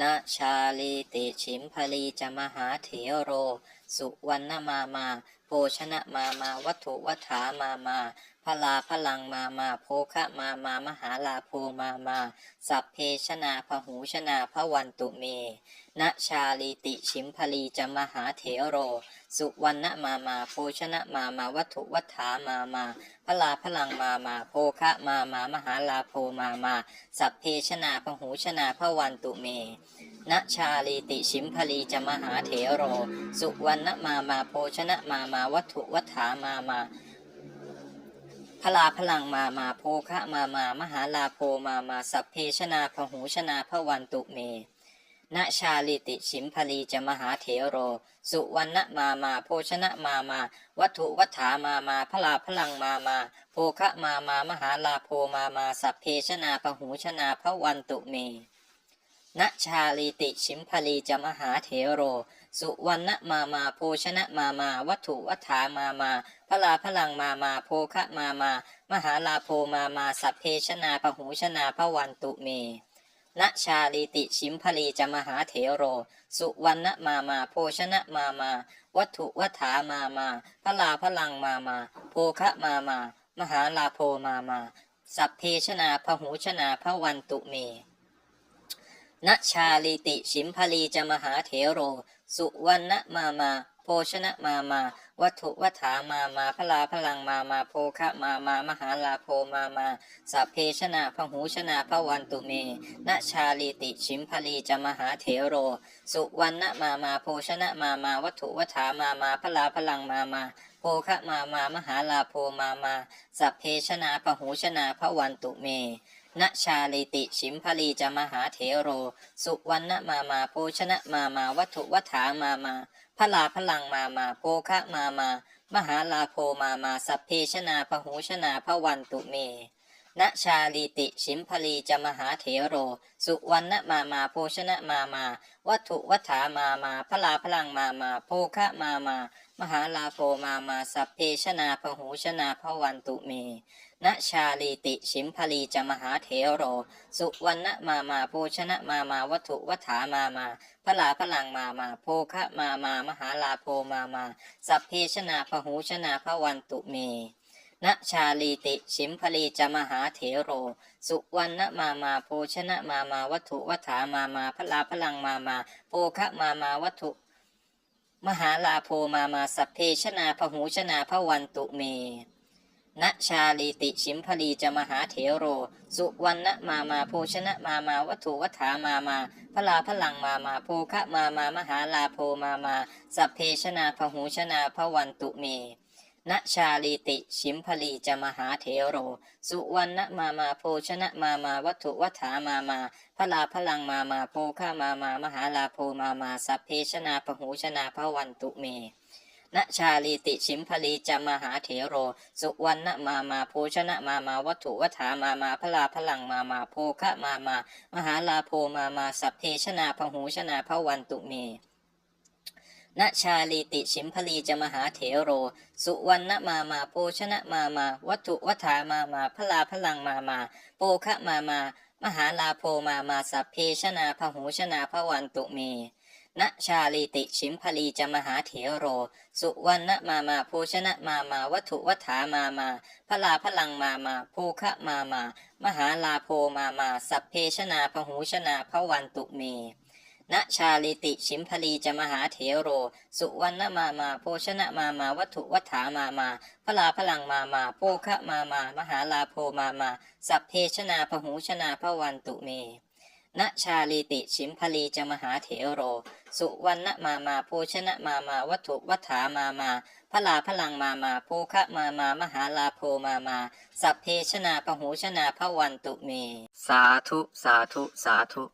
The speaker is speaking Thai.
นะชาลีติชิมพลีจะมหาเถโร สุวรรณมามา โภชนะมามาวัตถุวัฏามามาพลาพลังมามาโภคะมามามหาลาโภมามา สัพเพชนาพหูชนาพวันตุเมนะชาลีติชิมพลีจะมหาเถโร สุวรรณมามา โภชนะมามา วัตถุวัฏฐามามาพลาพลังมามาโภคะมามามหาลาโภมามา สัพเพชนาพหูชนาพวันตุเมณชาลีติชิมพลีจะมหาเถโร สุวรรณมามาโภชนะมามา วัตถุวัฏฐามามาพลาพลังมามาโภคะมามามหาลาโภมามาสัพเพชนาพหูชนาพวันตุเม ณชาลิติชิมพลีจะมหาเถโร สุวรรณมามาโภชนะมามา วัตถุวัฏฐามามาพลาพลังมามา โภคะมามามหาลาโภมามาสัพเพชนาพหูชนาพวันตุเมณชาลีติชิมพลีจะมหาเถโร สุวรรณมามาโภชนะมามา วัตถุวัฏฐามามาพลาพลังมามาโภคะมามา มหาลาโภมามาสัพเพชนาพหูชนาพวันตุเม ณชาลีติชิมพลีจะมหาเถโร สุวรรณมามา โภชนะมามา วัตถุวัฏามามา พลาพลังมามา โภคะมามา มหาลาโภมามา สัพเพชนาพหูชนาพวันตุเมณชาลีติชิมพลีจะมหาเถโร สุวรรณมามา โภชนะมามา วัตถุวัฏามามาพลาพลังมามาโภคะมามามหาลาโภมามาสัพเพชนะพหูชนะพวันตุเมณชาลีติชิมพลีจะมหาเถโร สุวรรณมามาโภชนะมามา วัตถุวัฏามามาพลาพลังมามาโภคะมามามหาลาโภมามาสัพเพชนะพหูชนะพวันตุเม ณชาลิติชิมพลีจะมหาเถโร สุวรรณมามาโภชนะมามาวัตถุวัฏฐามามาพลาพลังมามาโภคะมามา มหาลาโภมามาสัพเพชนาพหูชนาพวันตุเม ณชาลีติชิมพลีจะมหาเถโร สุวรรณมามาโภชนะมามา วัตถุวัฏามามาพลาพลังมามา โภคะมามา มหาลาโภมามาสัพเพชนาพหูชนาพวันตุเมณชาลีติชิมพลีจะมหาเถโร สุวรรณมามาโภชนะมามาวัตถุวัฏามามาพลาพลังมามา โภคะมามามหาลาโภมามา สัพเพชนาพหูชนาพวันตุเม ณชาลีติ ชิมพลีจะมหาเถโร สุวรรณมามาโภชนะมามาวัตถุวัฏฐามามาพลาพลังมามาโภคะมามาวัตถุ มหาลาโภมามาสัพเพชนาพหูชนาพวันตุเมณชาลีติชิมพลีจะมหาเถโร สุวรรณมามาโภชนะมามาวัตถุวัฏฐามามาพลาพลังมามาโภคะมามามหาลาโภมามาสัพเพชนาพหูชนาพวันตุเม ณชาลีติ ชิมพลีจะมหาเถโร สุวรรณมามาโภชนะมามาวัตถุวัฏฐามามาพลาพลังมามาโภคะมามามหาลาโภมามาสัพเพชนาพหูชนาพวันตุเมณชาลีติชิมพลีจะมหาเถโร สุวรรณมามาโภชนะมามาวัตถุวัฏฐามามาพลาพลังมามาโภคะมามา มหาลาโภมามาสัพเพชนาพหูชนาพวันตุเม ณชาลีติชิมพลีจะมหาเถโร สุวรรณมามาโภชนะมามา วัตถุวัฏฐามามาพลาพลังมามาโภคะมามามหาลาโภมามาสัพเพชนาพหูชนาพวันตุเมณชาลีติชิมพลีจะมหาเถโร สุวรรณมามาโภชนะมามา วัตถุวัฏฐามามา พลาพลังมามาโภคะมามา มหาลาโภมามา สัพเพชนาพหูชนาพวันตุเม ณชาลิติชิมพลีจะมหาเถโร สุวรรณมามา โภชนะมามา วัตถุวัฏฐามามา พลาพลังมามา โภคะมามา มหาลาโภมามา สัพเพชนาพหูชนาพวันตุเมณชาลีติชิมพลีจะมหาเถโร สุวรรณมามา โภชนะมามา วัตถุวัฏฐามามา พลาพลังมามา โภคะมามา มหาลาโภมามา สัพเพชนาพหูชนาพวันตุเม สาธุ สาธุ สาธุ